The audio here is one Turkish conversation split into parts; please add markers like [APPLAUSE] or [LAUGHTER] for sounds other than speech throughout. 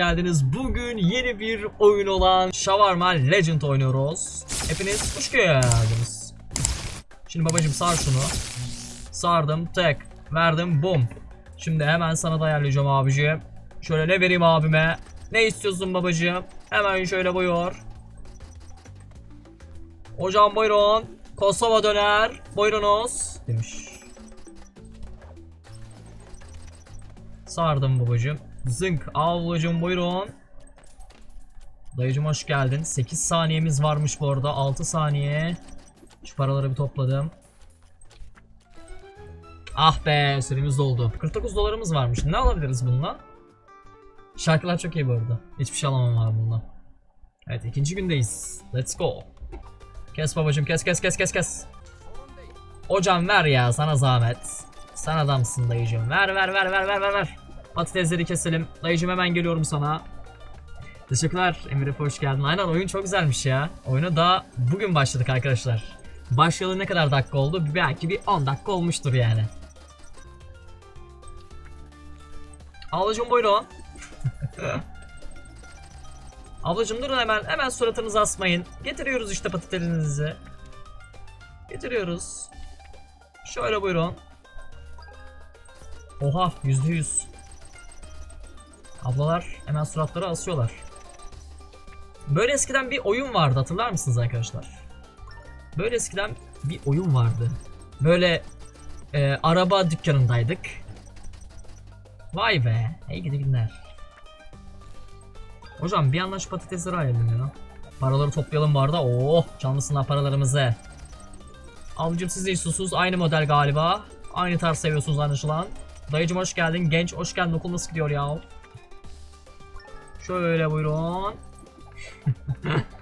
geldiniz. Bugün yeni bir oyun olan Shawarma Legend oynuyoruz. Hepiniz hoş geldiniz. Şimdi babacım sar şunu. Sardım tek. Verdim bum. Şimdi hemen sana da ayarlayacağım abiciğim. Şöyle ne vereyim abime? Ne istiyorsun babacığım? Hemen şöyle buyur. Hocam buyurun. Kosova döner. Buyurunuz. Demiş. Sardım babacığım. Zınk ablacığım buyurun. Dayıcım hoş geldin. 8 saniyemiz varmış bu arada. 6 saniye. Şu paraları bir topladım. Ah be süremiz doldu. 49 dolarımız varmış. Ne alabiliriz bununla? Şarkılar çok iyi bu arada. Hiçbir şey alamam abi bununla. Evet ikinci gündeyiz. Let's go. Kes babacım kes kes kes kes kes. Hocam ver ya sana zahmet. Sen adamsın dayıcım. Ver ver ver ver ver ver ver. Patatesleri keselim. Dayıcım hemen geliyorum sana. Teşekkürler Emre hoş geldin. Aynen oyun çok güzelmiş ya. Oyuna da bugün başladık arkadaşlar. Başlayalı ne kadar dakika oldu? Belki bir 10 dakika olmuştur yani. Ablacım buyurun. [LAUGHS] Ablacım durun hemen hemen suratınızı asmayın. Getiriyoruz işte patatesinizi. Getiriyoruz. Şöyle buyurun. Oha yüzde yüz. Ablalar hemen suratları asıyorlar. Böyle eskiden bir oyun vardı hatırlar mısınız arkadaşlar? Böyle eskiden bir oyun vardı. Böyle e, araba dükkanındaydık. Vay be. İyi gidi günler. Hocam bir yandan patatesleri ayırdım ya. Paraları toplayalım bu arada. Oh canlısınlar paralarımızı. Abicim siz de istiyorsunuz. Aynı model galiba. Aynı tarz seviyorsunuz anlaşılan. Dayıcım hoş geldin. Genç hoş geldin. Okul nasıl gidiyor ya? Şöyle buyurun.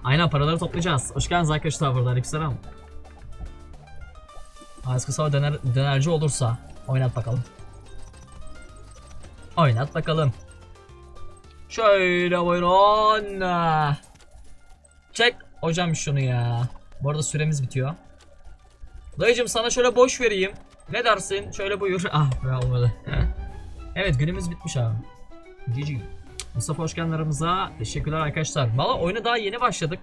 Aynen paraları toplayacağız. Hoş geldiniz arkadaşlar burada. Aleykümselam. Az kısa döner, dönerci olursa oynat bakalım. Oynat bakalım. Şöyle buyurun. Çek hocam şunu ya. Bu arada süremiz bitiyor. Dayıcım sana şöyle boş vereyim. Ne dersin? Şöyle buyur. [LAUGHS] Ah be olmadı. evet günümüz bitmiş abi. GG. Mustafa hoş geldin aramıza. Teşekkürler arkadaşlar. Valla oyuna daha yeni başladık.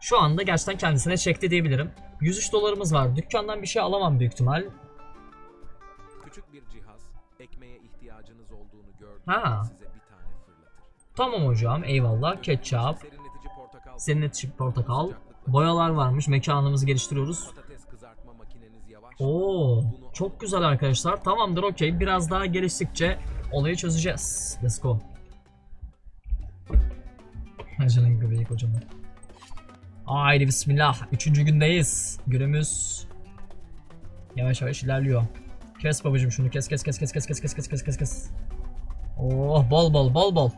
Şu anda gerçekten kendisine çekti diyebilirim. 103 dolarımız var. Dükkandan bir şey alamam büyük ihtimal. Küçük bir cihaz, ekmeğe ihtiyacınız olduğunu gördüğünde Ha. size bir tane fırlatır. Tamam hocam eyvallah. Ketçap, Serinletici portakal, boyalar varmış. Mekanımızı geliştiriyoruz. Oo, çok güzel arkadaşlar. Tamamdır okey. Biraz daha geliştikçe olayı çözeceğiz. Let's go. Canın göbeği kocaman. Haydi bismillah. Üçüncü gündeyiz. Günümüz yavaş yavaş ilerliyor. Kes babacım şunu kes kes kes kes kes kes kes kes kes kes kes. Oh bol bol bol bol.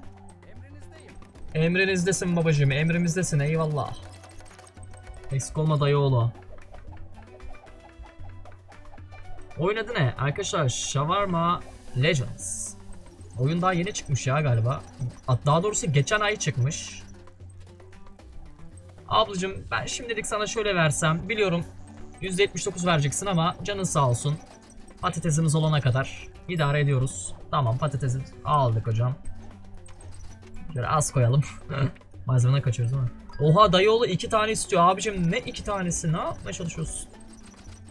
Emrinizdesin babacım emrimizdesin eyvallah. Eksik olma dayıoğlu. Oyun adı ne? Arkadaşlar Shawarma Legends. Oyun daha yeni çıkmış ya galiba. Daha doğrusu geçen ay çıkmış. Ablacım ben şimdilik sana şöyle versem biliyorum %79 vereceksin ama canın sağ olsun. Patatesimiz olana kadar idare ediyoruz. Tamam patatesi aldık hocam. Şöyle az koyalım. [LAUGHS] Malzemeden kaçıyoruz mi? Oha dayıoğlu iki tane istiyor abicim ne iki tanesi ne yapmaya çalışıyorsun?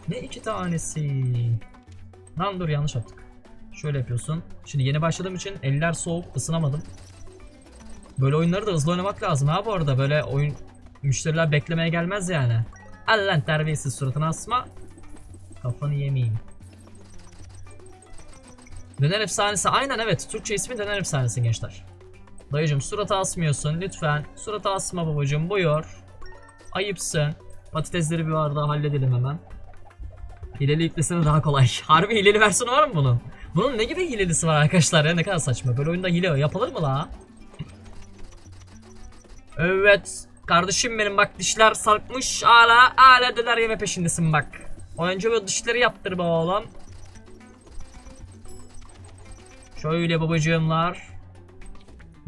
Ne iki tanesi? Lan dur yanlış yaptık. Şöyle yapıyorsun. Şimdi yeni başladığım için eller soğuk ısınamadım. Böyle oyunları da hızlı oynamak lazım ha bu arada. Böyle oyun müşteriler beklemeye gelmez yani. Al lan terbiyesiz suratını asma. Kafanı yemeyeyim. Döner efsanesi aynen evet Türkçe ismi döner efsanesi gençler. Dayıcım suratı asmıyorsun lütfen. Suratı asma babacım buyur. Ayıpsın. Patatesleri bir arada halledelim hemen. Hileli yüklesene daha kolay. [LAUGHS] Harbi hileli versiyonu var mı bunun? Bunun ne gibi hilelisi var arkadaşlar ya ne kadar saçma. Böyle oyunda hile yapılır mı la? Evet. Kardeşim benim bak dişler sarkmış hala hala döner yeme peşindesin bak. Önce bu dişleri yaptır be oğlum. Şöyle babacığımlar.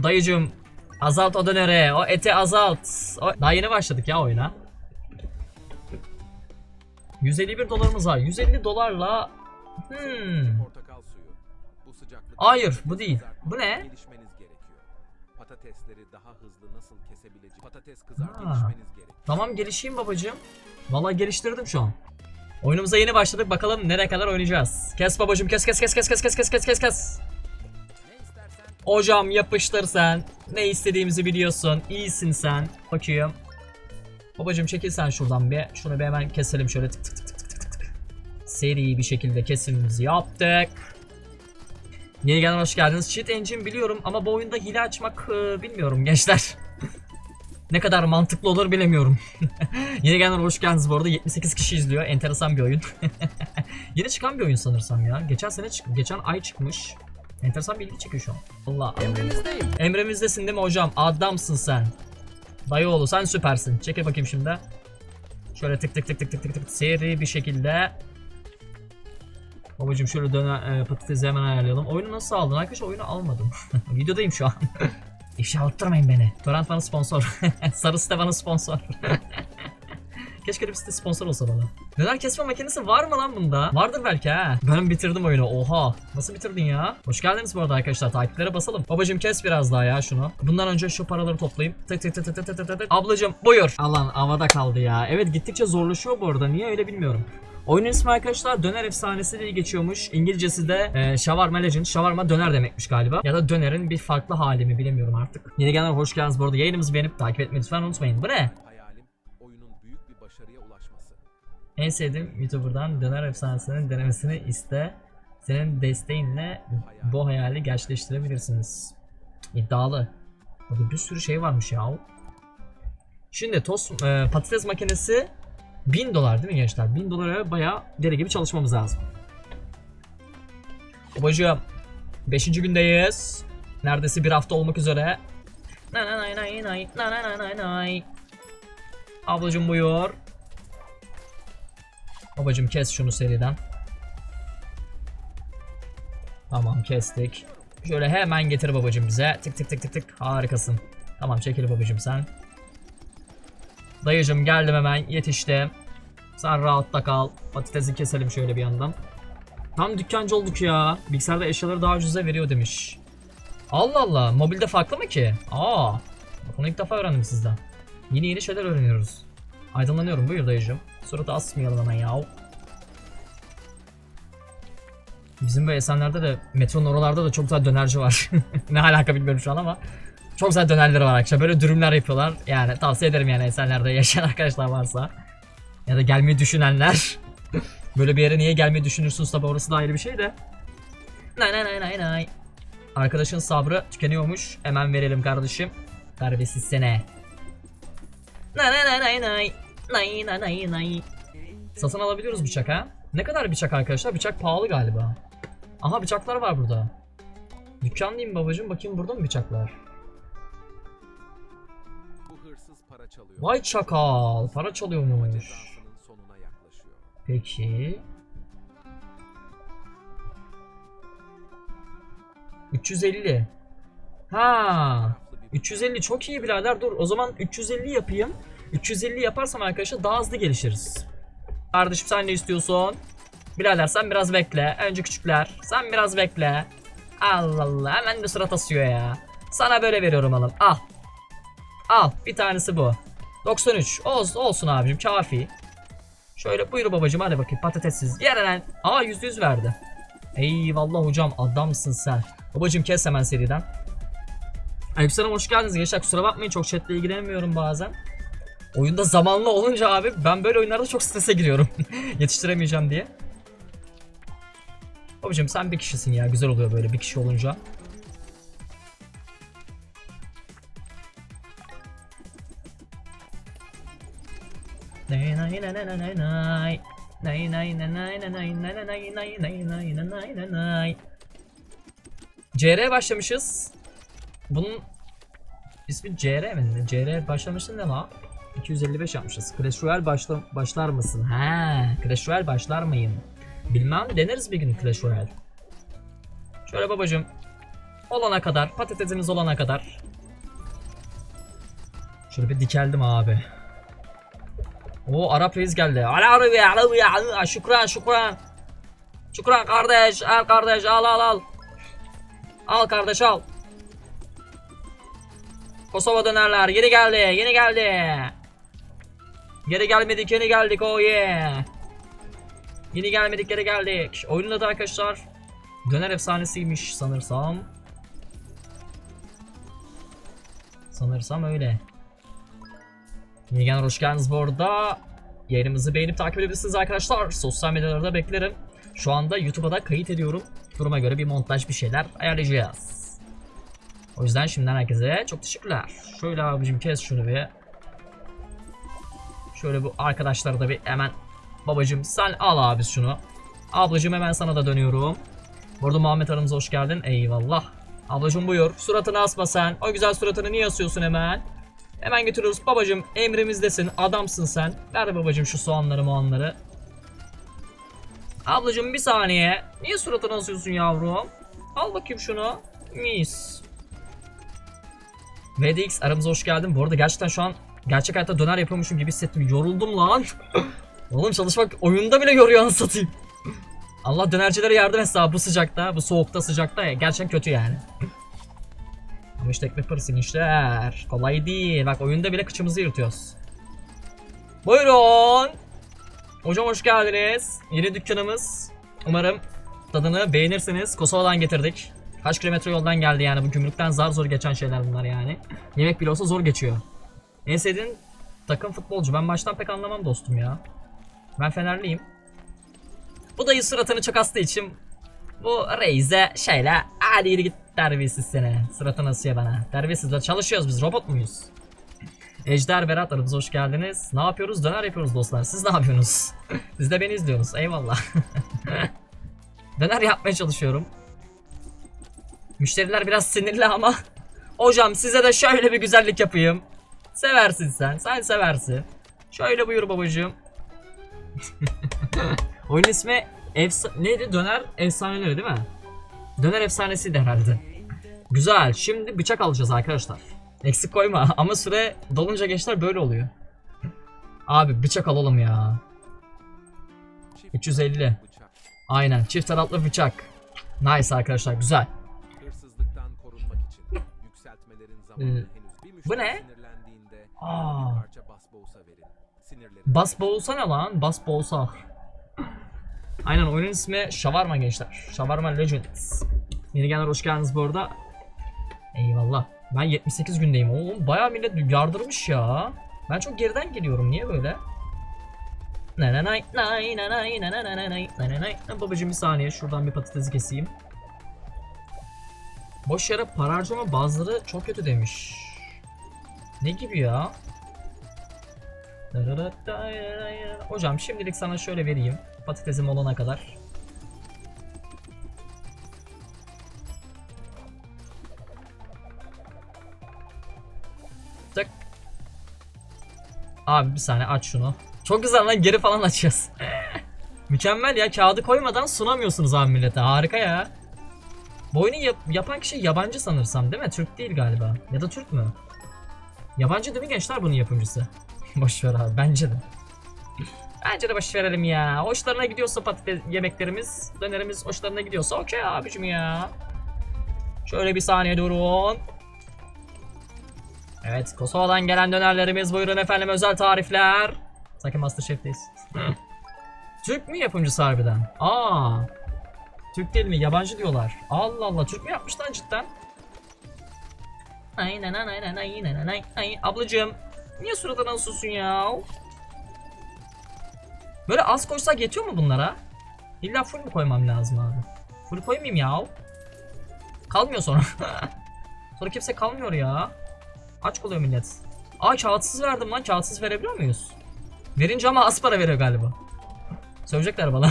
Dayıcım azalt o döneri o eti azalt. O... Daha yeni başladık ya oyuna. 151 dolarımız var. 150 dolarla hmm. Hayır, bu değil. Bu ne? Patatesleri daha hızlı kesebileceğiniz patates kızar Ha. gelişmeniz gerek. Tamam gelişeyim babacığım. Vallahi geliştirdim şu an. Oyunumuza yeni başladık. Bakalım nereye kadar oynayacağız. Kes babacığım kes kes kes kes kes kes kes kes kes kes. Ne istersen Hocam yapıştır sen. Ne istediğimizi biliyorsun. İyisin sen. Bakayım. Babacığım çekil sen şuradan bir. Şunu bir hemen keselim şöyle tık tık tık tık tık tık tık. Seri bir şekilde kesimimizi yaptık. Yeni gelen hoş geldiniz. Cheat Engine biliyorum ama bu oyunda hile açmak e, bilmiyorum gençler. [LAUGHS] ne kadar mantıklı olur bilemiyorum. [LAUGHS] Yeni gelenler hoş geldiniz bu arada. 78 kişi izliyor. Enteresan bir oyun. [LAUGHS] Yeni çıkan bir oyun sanırsam ya. Geçen sene çık geçen ay çıkmış. Enteresan bir ilgi çekiyor şu an. Allah. emrinizdeyim. Emremizdesin değil mi hocam? Adamsın sen. Dayıoğlu sen süpersin. Çekil bakayım şimdi. Şöyle tık tık tık tık tık tık tık seri bir şekilde. Babacım şöyle döne e, patatesi hemen ayarlayalım. Oyunu nasıl aldın? Arkadaşlar oyunu almadım. [LAUGHS] Videodayım şu an. İfşa attırmayın beni. Torrent bana sponsor. [LAUGHS] Sarı site bana sponsor. [LAUGHS] Keşke öyle bir site sponsor olsa bana. Döner kesme makinesi var mı lan bunda? Vardır belki ha. Ben bitirdim oyunu. Oha. Nasıl bitirdin ya? Hoş geldiniz bu arada arkadaşlar. Takipleri basalım. Babacım kes biraz daha ya şunu. Bundan önce şu paraları toplayayım. Tık tık tık tık tık tık tık. Ablacım buyur. Alan havada kaldı ya. Evet gittikçe zorlaşıyor bu arada. Niye öyle bilmiyorum. Oyunun ismi arkadaşlar Döner Efsanesi diye geçiyormuş. İngilizcesi de e, Shawarma Legend. Shawarma döner demekmiş galiba. Ya da dönerin bir farklı hali mi bilemiyorum artık. Yeni gelenler hoş geldiniz bu arada. Yayınımızı beğenip takip etmeyi lütfen unutmayın. Bu ne? Hayalim oyunun büyük bir başarıya ulaşması. En sevdiğim YouTuber'dan Döner Efsanesi'nin denemesini iste. Senin desteğinle bu hayali gerçekleştirebilirsiniz. İddialı. Burada bir sürü şey varmış ya. Şimdi tost e, patates makinesi 1000 dolar değil mi gençler? 1000 dolara bayağı deli gibi çalışmamız lazım. Babacığım 5. gündeyiz. Neredeyse bir hafta olmak üzere. Nay nay nay nay nay nay nay nay nay. Ablacım buyur. Babacım kes şunu seriden. Tamam kestik. Şöyle hemen getir babacım bize. Tık tık tık tık tık. Harikasın. Tamam çekil babacım sen. Dayıcım geldim hemen yetiştim. Sen rahatta kal. Patatesi keselim şöyle bir yandan. Tam dükkancı olduk ya. Bilgisayarda eşyaları daha ucuza veriyor demiş. Allah Allah. Mobilde farklı mı ki? Aa. Bak onu ilk defa öğrendim sizden. Yeni yeni şeyler öğreniyoruz. Aydınlanıyorum buyur dayıcım. Suratı asmayalım hemen ya. Bizim bu Esenler'de de metronun oralarda da çok güzel dönerci var. [LAUGHS] ne alaka bilmiyorum şu an ama. Çok güzel dönerleri var arkadaşlar. Böyle dürümler yapıyorlar. Yani tavsiye ederim yani Esenler'de yaşayan [LAUGHS] arkadaşlar varsa. Ya da gelmeyi düşünenler. [LAUGHS] Böyle bir yere niye gelmeyi düşünürsünüz tabi orası da ayrı bir şey de. Nay nay nay nay nay. Arkadaşın sabrı tükeniyormuş. Hemen verelim kardeşim. Terbiyesiz sene. Nay nay nay nay nay. Nay nay nay nay. Satın alabiliyoruz bıçak ha. Ne kadar bıçak arkadaşlar? Bıçak pahalı galiba. Aha bıçaklar var burada. Dükkandayım babacım bakayım burada mı bıçaklar? Çalıyor. Vay çakal para sonuna yaklaşıyor. Peki. 350. Ha. Taraflı bir 350 çok iyi birader dur o zaman 350 yapayım. 350 yaparsam arkadaşlar daha hızlı gelişiriz. Kardeşim sen ne istiyorsun? Birader sen biraz bekle. Önce küçükler. Sen biraz bekle. Allah Allah hemen de surat asıyor ya. Sana böyle veriyorum alım. Al. Al bir tanesi bu. 93. Olsun, olsun abicim kafi. Şöyle buyur babacım hadi bakayım patatessiz. Yerelen. Aa yüzde yüz verdi. Eyvallah hocam adamsın sen. Babacım kes hemen seriden. Aleykümselam hoş geldiniz gençler kusura bakmayın çok chatle ilgilenemiyorum bazen. Oyunda zamanlı olunca abi ben böyle oyunlarda çok strese giriyorum. [LAUGHS] Yetiştiremeyeceğim diye. Babacım sen bir kişisin ya güzel oluyor böyle bir kişi olunca. Nay nay nay nay nay nay. Nay nay nay nay nay nay nay nay nay nay nay nay nay nay nay. CR başlamışız. Bunun ismi CR mi? CR başlamışsın ne la? 255 yapmışız. Clash Royale başla başlar mısın? Ha, Clash Royale başlar mıyım? Bilmem deneriz bir gün Clash Royale. Şöyle babacım. Olana kadar, patatesimiz olana kadar. Şöyle bir dikeldim abi. O Arap reis geldi. Ala Arabi, Arabi, Arabi, şükran, şükran. Şükran kardeş, al kardeş, al al al. Al kardeş al. Kosova dönerler. Yeni geldi. Yeni geldi. Geri gelmedik. Yeni geldik. Oh yeah. Yeni gelmedik. Geri geldik. Oyunun adı arkadaşlar. Döner efsanesiymiş sanırsam. Sanırsam öyle. Yeni gelen hoş geldiniz bu arada. Yayınımızı beğenip takip edebilirsiniz arkadaşlar. Sosyal medyalarda beklerim. Şu anda YouTube'a da kayıt ediyorum. Duruma göre bir montaj bir şeyler ayarlayacağız. O yüzden şimdiden herkese çok teşekkürler. Şöyle abicim kes şunu bir. Şöyle bu arkadaşları da bir hemen babacım sen al abi şunu. Ablacım hemen sana da dönüyorum. Bu arada Muhammed aramıza hoş geldin. Eyvallah. Ablacım buyur. Suratını asma sen. O güzel suratını niye asıyorsun hemen? Hemen götürüyoruz. Babacım emrimizdesin. Adamsın sen. Ver babacım şu soğanları muanları. Ablacım bir saniye. Niye suratını asıyorsun yavrum? Al bakayım şunu. Mis. VDX aramıza hoş geldin. Bu arada gerçekten şu an gerçek hayatta döner yapıyormuşum gibi hissettim. Yoruldum lan. [LAUGHS] Oğlum çalışmak oyunda bile yoruyor anasını satayım. Allah dönercilere yardım etsin abi bu sıcakta, bu soğukta sıcakta ya. Gerçekten kötü yani. Ama işte ekmek parası işler. Kolay değil. Bak oyunda bile kıçımızı yırtıyoruz. Buyurun. Hocam hoş geldiniz. Yeni dükkanımız. Umarım tadını beğenirsiniz. Kosova'dan getirdik. Kaç kilometre yoldan geldi yani bu gümrükten zar zor geçen şeyler bunlar yani. Yemek bile olsa zor geçiyor. En sevdiğin takım futbolcu. Ben baştan pek anlamam dostum ya. Ben Fenerliyim. Bu dayı suratını çok astığı için bu Reis'e şeyle hadi git terbiyesiz seni. Suratını asıyor bana. Terbiyesiz de çalışıyoruz biz robot muyuz? Ejder Berat aramıza hoş geldiniz. Ne yapıyoruz? Döner yapıyoruz dostlar. Siz ne yapıyorsunuz? [LAUGHS] Siz de beni izliyorsunuz. Eyvallah. [LAUGHS] Döner yapmaya çalışıyorum. Müşteriler biraz sinirli ama [LAUGHS] hocam size de şöyle bir güzellik yapayım. Seversin sen. Sen seversin. Şöyle buyur babacığım. Oyun ismi efsa neydi? Döner efsaneleri değil mi? Döner efsanesiydi herhalde. Güzel. Şimdi bıçak alacağız arkadaşlar. Eksik koyma [LAUGHS] ama süre dolunca gençler böyle oluyor. Abi bıçak alalım ya. Çift 350. bıçak. Aynen çift taraflı bıçak. Nice arkadaşlar güzel. Ee, bu ne? Aa. Bas boğulsa ne lan? Bas boğulsa. Aynen oyunun ismi Shawarma gençler. Shawarma Legends. Yeni gelenler hoş geldiniz bu arada. Eyvallah. Ben 78 gündeyim. Oğlum bayağı millet yardırmış ya. Ben çok geriden geliyorum. Niye böyle? Nananay, nay, nanay, nananay, nananay. Babacım bir saniye şuradan bir patatesi keseyim. Boş yere para harcama bazıları çok kötü demiş. Ne gibi ya? Hocam şimdilik sana şöyle vereyim. Patatesim olana kadar. Tık. Abi bir saniye aç şunu. Çok güzel lan geri falan açacağız. [LAUGHS] Mükemmel ya kağıdı koymadan sunamıyorsunuz abi millete harika ya. Bu oyunu yap- yapan kişi yabancı sanırsam değil mi? Türk değil galiba. Ya da Türk mü? Yabancı değil mi gençler bunun yapımcısı? [LAUGHS] boş ver abi bence de. Bence de boş verelim ya. Hoşlarına gidiyorsa patates yemeklerimiz, dönerimiz hoşlarına gidiyorsa okey abicim ya. Şöyle bir saniye durun. Evet Kosova'dan gelen dönerlerimiz buyurun efendim özel tarifler. Sanki Masterchef'teyiz. Türk mü yapımcısı harbiden? Aa. Türk değil mi? Yabancı diyorlar. Allah Allah Türk mü yapmış lan cidden? Aynen aynen aynen aynen aynen. Ablacığım niye suratına asıyorsun ya? Böyle az koysak yetiyor mu bunlara? İlla full mu koymam lazım abi? Full koymayayım ya. Kalmıyor sonra. [LAUGHS] sonra kimse kalmıyor ya. Aç kalıyor millet. Aa kağıtsız verdim lan. Kağıtsız verebiliyor muyuz? Verince ama az para veriyor galiba. Sövecekler bana.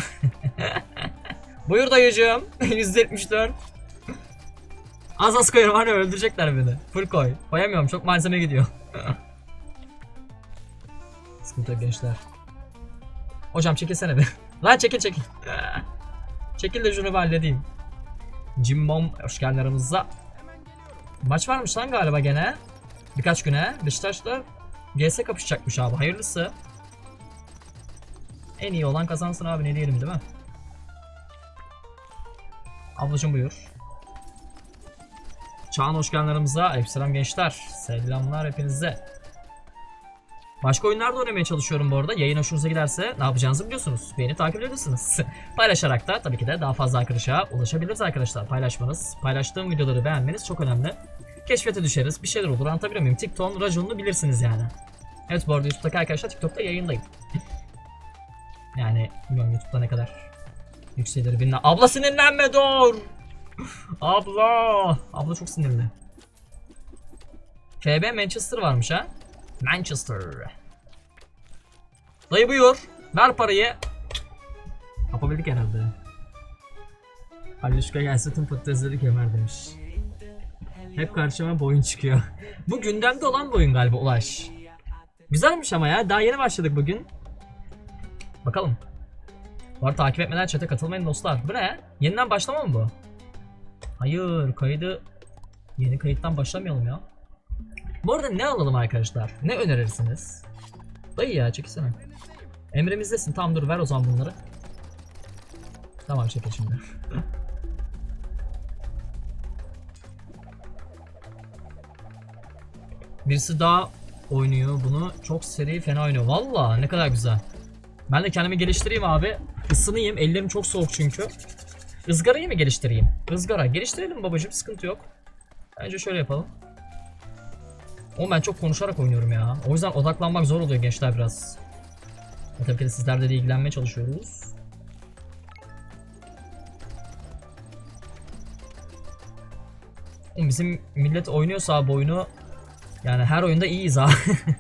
[LAUGHS] Buyur dayıcığım. [LAUGHS] 174. Az az koyuyorum hani öldürecekler beni. Full koy. Koyamıyorum çok malzeme gidiyor. Sıkıntı yok gençler. Hocam çekilsene bir. [LAUGHS] Lan çekil çekil. çekil de şunu bir halledeyim. Cimbom hoş geldin aramıza. Maç varmış lan galiba gene. Birkaç güne. Beşiktaş'la GS kapışacakmış abi. Hayırlısı. En iyi olan kazansın abi ne diyelim değil mi? Ablacım buyur. Çağan hoş geldinlerimize. Aleykümselam gençler. Selamlar hepinize. Başka oyunlarda oynamaya çalışıyorum bu arada. Yayın hoşunuza giderse ne yapacağınızı biliyorsunuz. Beni takip edebilirsiniz. [LAUGHS] Paylaşarak da tabii ki de daha fazla arkadaşa ulaşabiliriz arkadaşlar. Paylaşmanız, paylaştığım videoları beğenmeniz çok önemli. Keşfete düşeriz. Bir şeyler olur. Anlatabiliyor muyum? TikTok'un raconunu bilirsiniz yani. Evet bu arada YouTube'daki arkadaşlar TikTok'ta yayındayım. [LAUGHS] yani bilmiyorum YouTube'da ne kadar yükselir bilmem. Abla sinirlenme dur. Abla. Abla çok sinirli. FB Manchester varmış ha. Manchester. Dayı buyur. Ver parayı. Yapabildik herhalde. Halişka gelse tüm patatesleri kemer demiş. Hep karşıma boyun çıkıyor. [LAUGHS] Bu gündemde olan bir oyun galiba Ulaş. Güzelmiş ama ya. Daha yeni başladık bugün. Bakalım. Bu arada takip etmeden chat'e katılmayın dostlar. Bu ne? Yeniden başlama mı bu? Hayır kaydı yeni kayıttan başlamayalım ya. Bu arada ne alalım arkadaşlar? Ne önerirsiniz? Dayı ya çekilsene. Emrimizdesin. Tamam dur ver o zaman bunları. Tamam çekil şimdi. [LAUGHS] Birisi daha oynuyor bunu. Çok seri fena oynuyor. Valla ne kadar güzel. Ben de kendimi geliştireyim abi. Isınayım. Ellerim çok soğuk çünkü. Izgarayı mı geliştireyim? Izgara. Geliştirelim babacım sıkıntı yok. Bence şöyle yapalım. Oğlum ben çok konuşarak oynuyorum ya. O yüzden odaklanmak zor oluyor gençler biraz. E tabii ki de sizlerle de ilgilenmeye çalışıyoruz. Oğlum bizim millet oynuyorsa abi oyunu yani her oyunda iyiyiz ha.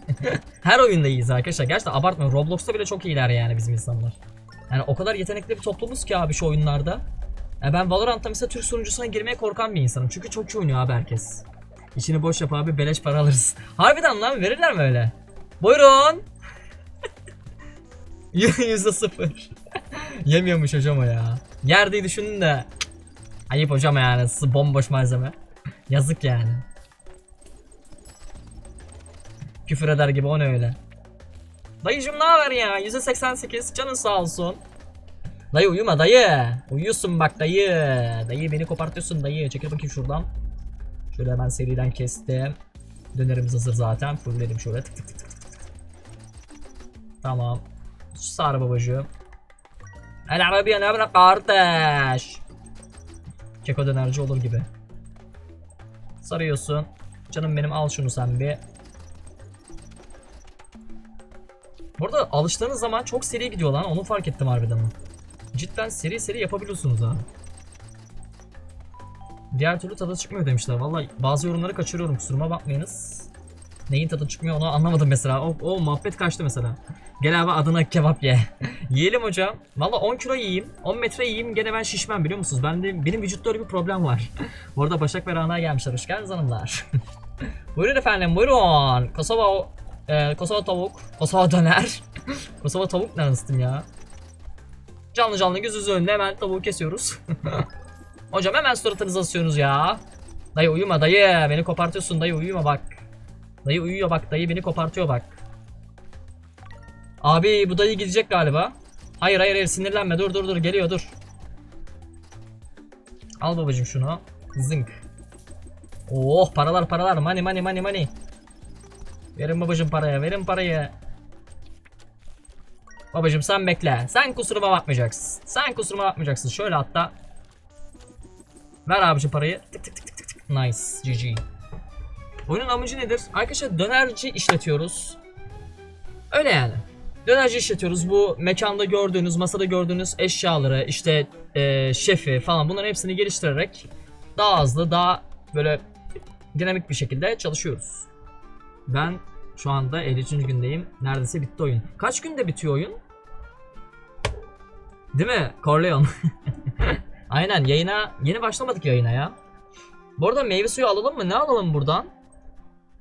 [LAUGHS] her oyunda iyiyiz arkadaşlar. Gerçekten abartmıyorum. Roblox'ta bile çok iyiler yani bizim insanlar. Yani o kadar yetenekli bir toplumuz ki abi şu oyunlarda. Ya ben Valorant'ta mesela Türk sunucusuna girmeye korkan bir insanım. Çünkü çok iyi oynuyor abi herkes. İçini boş yap abi beleş para alırız. [LAUGHS] Harbiden lan verirler mi öyle? Buyurun. [LAUGHS] Yüzde sıfır. [LAUGHS] Yemiyormuş hocam o ya. Yerdeyi düşünün de. Ayıp hocam yani. Bomboş malzeme. Yazık yani. Küfür eder gibi o ne öyle. Dayıcım ne haber ya? %88 canın sağ olsun. Dayı uyuma dayı. Uyuyorsun bak dayı. Dayı beni kopartıyorsun dayı. Çekil bakayım şuradan. Şöyle hemen seriden kestim. Dönerimiz hazır zaten. Fullledim şöyle tık tık tık tık. Tamam. Sar babacığım. El arabiya ne kardeş. Keko dönerci olur gibi. Sarıyorsun. Canım benim al şunu sen bir. Burada alıştığınız zaman çok seri gidiyor lan onu fark ettim harbiden. Cidden seri seri yapabiliyorsunuz ha. Diğer türlü tadı çıkmıyor demişler. Vallahi bazı yorumları kaçırıyorum kusuruma bakmayınız. Neyin tadı çıkmıyor onu anlamadım mesela. O, o muhabbet kaçtı mesela. Gel abi adına kebap ye. [LAUGHS] Yiyelim hocam. Valla 10 kilo yiyeyim. 10 metre yiyeyim gene ben şişmem biliyor musunuz? Ben de, benim vücutta öyle bir problem var. [LAUGHS] Bu arada Başak ve Rana gelmişler. Hoş geldiniz hanımlar. [LAUGHS] buyurun efendim buyurun. Kosova e, Kosova tavuk. Kosova döner. Kosova tavuk ne anasını ya. Canlı canlı gözünüzün önünde hemen tavuğu kesiyoruz. Hocam hemen suratınızı asıyorsunuz ya. Dayı uyuma dayı. Beni kopartıyorsun dayı uyuma bak. Dayı uyuyor bak dayı beni kopartıyor bak. Abi bu dayı gidecek galiba. Hayır hayır hayır sinirlenme dur dur dur geliyor dur. Al babacım şunu. Zınk. Oh paralar paralar money money money money. Verin babacım paraya verin parayı. Babacım sen bekle. Sen kusuruma bakmayacaksın. Sen kusuruma bakmayacaksın. Şöyle hatta. Ver abicim parayı. Tık tık tık tık tık. Nice. GG. Oyunun amacı nedir? Arkadaşlar dönerci işletiyoruz. Öyle yani. Dönerci işletiyoruz. Bu mekanda gördüğünüz, masada gördüğünüz eşyaları, işte eee, şefi falan bunların hepsini geliştirerek daha hızlı, daha böyle dinamik bir şekilde çalışıyoruz. Ben şu anda 50. gündeyim. Neredeyse bitti oyun. Kaç günde bitiyor oyun? Değil mi? Corleone. [LAUGHS] Aynen yayına yeni başlamadık yayına ya. Bu arada meyve suyu alalım mı? Ne alalım buradan?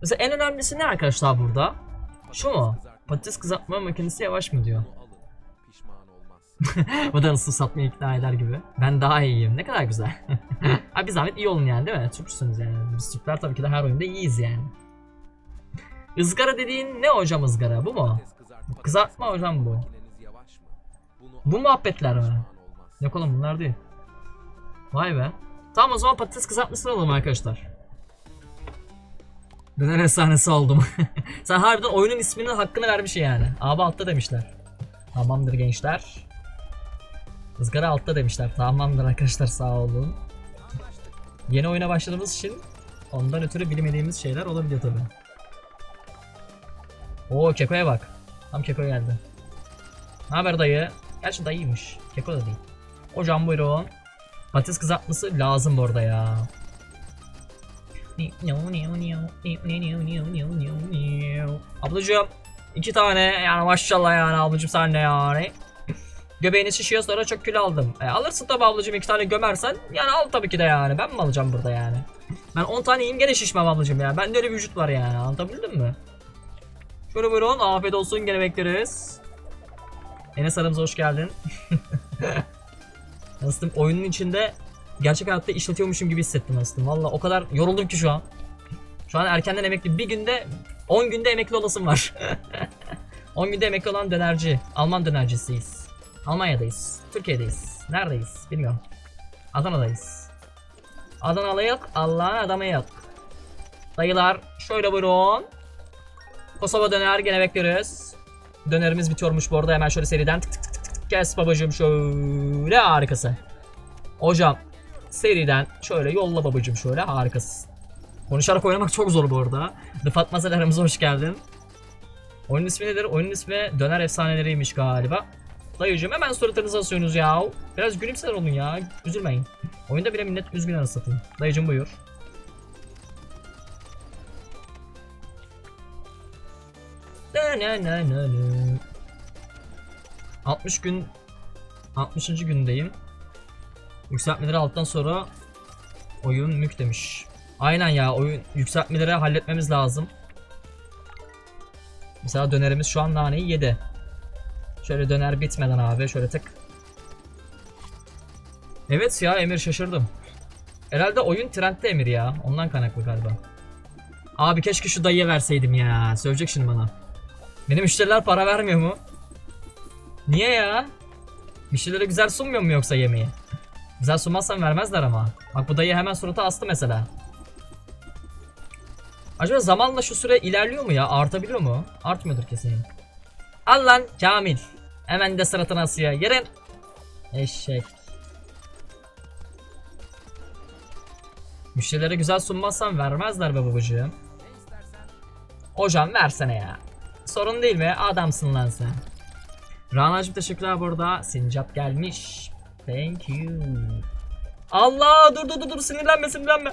Mesela en önemlisi ne arkadaşlar burada? Şu mu? Patates kızartma makinesi yavaş mı diyor. [LAUGHS] Bu da nasıl satmaya ikna eder gibi. Ben daha iyiyim. Ne kadar güzel. [LAUGHS] Abi zahmet iyi olun yani değil mi? Türksünüz yani. Biz Türkler tabii ki de her oyunda iyiyiz yani. Izgara dediğin ne hocam ızgara? Bu mu? Kızartma. Hocam bu. Bu muhabbetler mi? Yok oğlum bunlar değil. Vay be. Tamam o zaman patates kızartmasını alalım arkadaşlar. Döner efsanesi oldum. [LAUGHS] Sen harbiden oyunun isminin hakkını vermiş yani. Abi altta demişler. Tamamdır gençler. Izgara altta demişler. Tamamdır arkadaşlar sağ olun. Yeni oyuna başladığımız için ondan ötürü bilmediğimiz şeyler olabiliyor tabi. Oo Keko'ya bak. Tam Keko geldi. Ne haber dayı? Gerçi dayıymış. Keko da değil. Hocam buyurun. Patates kızartması lazım bu arada ya. Ablacığım iki tane yani maşallah yani ablacığım sen ne yani. Göbeğini şişiyor sonra çok kilo aldım. E, alırsın tabi ablacığım iki tane gömersen yani al tabii ki de yani ben mi alacağım burada yani. Ben 10 tane yiyeyim gene şişmem ablacığım ya. Bende öyle bir vücut var yani anlatabildim mi? Şöyle buyurun afiyet olsun gene bekleriz. Enes aramıza hoş geldin. [LAUGHS] Nasıl oyunun içinde gerçek hayatta işletiyormuşum gibi hissettim aslında. Valla o kadar yoruldum ki şu an. Şu an erkenden emekli. Bir günde 10 günde emekli olasım var. [LAUGHS] 10 günde emekli olan dönerci. Alman dönercisiyiz. Almanya'dayız. Türkiye'deyiz. Neredeyiz? Bilmiyorum. Adana'dayız. Adanalı yok. Allah'ın adamı yok. Dayılar şöyle buyurun. Kosova döner gene bekliyoruz. Dönerimiz bitiyormuş bu arada hemen şöyle seriden tık tık kes babacım şöyle harikası. Hocam seriden şöyle yolla babacım şöyle harikasın. Konuşarak oynamak çok zor bu arada. The Fatmazel aramıza hoş geldin. Oyunun ismi nedir? Oyunun ismi Döner Efsaneleriymiş galiba. Dayıcım hemen suratınızı asıyorsunuz ya. Biraz gülümser olun ya. Üzülmeyin. Oyunda bile millet üzgün anasını satayım. Dayıcım buyur. Na na na na na. 60 gün 60. gündeyim. Yükseltmeleri aldıktan sonra oyun mük demiş. Aynen ya oyun yükseltmeleri halletmemiz lazım. Mesela dönerimiz şu an naneyi yedi. Şöyle döner bitmeden abi şöyle tık. Evet ya Emir şaşırdım. Herhalde oyun trendde Emir ya. Ondan kaynaklı galiba. Abi keşke şu dayıya verseydim ya. Söyleyecek şimdi bana. Benim müşteriler para vermiyor mu? Niye ya? Müşterilere güzel sunmuyor mu yoksa yemeği? Güzel sunmazsan vermezler ama. Bak bu dayı hemen surata astı mesela. Acaba zamanla şu süre ilerliyor mu ya? Artabiliyor mu? Artmıyordur kesin. Al lan Kamil. Hemen de suratına asıyor. Yerin. Eşek. Müşterilere güzel sunmazsan vermezler be babacığım. Hocam versene ya. Sorun değil mi? Adamsın lan sen. Rana'cığım teşekkürler burada. Sincap gelmiş. Thank you. Allah dur dur dur dur sinirlenme sinirlenme.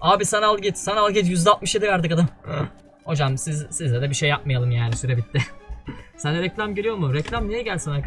Abi sen al git sen al git %67 verdik adam. Hocam siz size de bir şey yapmayalım yani süre bitti. [LAUGHS] Sende reklam geliyor mu? Reklam niye gelsin arkadaşlar?